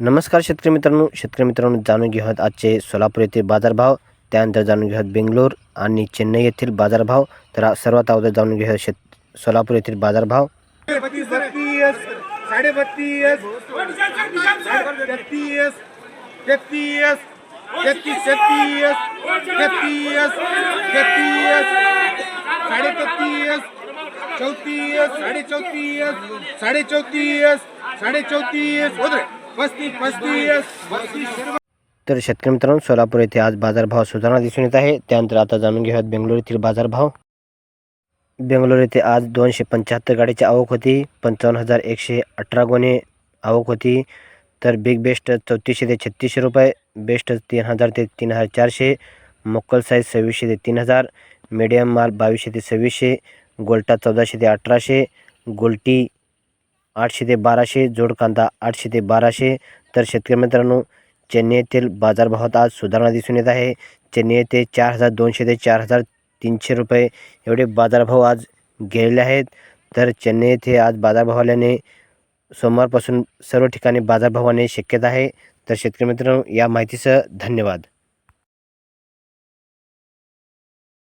नमस्कार शेतकरी मित्रांनो शेतकरी मित्रांनो जाणून घेऊयात आजचे सोलापूर येथील बाजारभाव त्यानंतर जाणून घेऊयात बेंगलोर आणि चेन्नई येथील बाजारभाव तर सर्वात अगोदर जाणून घेऊयात शेत सोलापूर येथील बाजारभाव साडे चौतीस साडे चौतीस साडे चौतीस साडे चौतीस तर शेतकरी मित्रांनो सोलापूर येथे आज बाजारभाव सुधारणा दिसून येत आहे. त्यानंतर आता जाणून घेऊयात बेंगलोर येथील बाजारभाव. बेंगलोर येथे आज दोनशे पंच्याहत्तर गाडीची आवक होती. पंचावन्न हजार एकशे अठरा गुणे आवक होती. तर बिग बेस्ट चौतीसशे ते छत्तीसशे रुपये बेस्ट तीन हजार ते तीन हजार चारशे मोक्कल साईज सव्वीसशे ते तीन हजार मीडियम माल बावीसशे ते सव्वीसशे गोल्टा चौदाशे ते अठराशे गोल्टी आठशे ते बाराशे जोड कांदा आठशे ते बाराशे. तर शेतकरी मित्रांनो चेन्नई येथील बाजारभावात आज सुधारणा दिसून येत आहे. चेन्नई येथे चार हजार दोनशे ते चार हजार तीनशे रुपये एवढे बाजारभाव आज गेलेले आहेत. तर चेन्नई येथे आज बाजारभाव आल्याने सोमवारपासून सर्व ठिकाणी बाजारभावाने शक्यता आहे. तर शेतकरी मित्रांनो या माहितीसह धन्यवाद.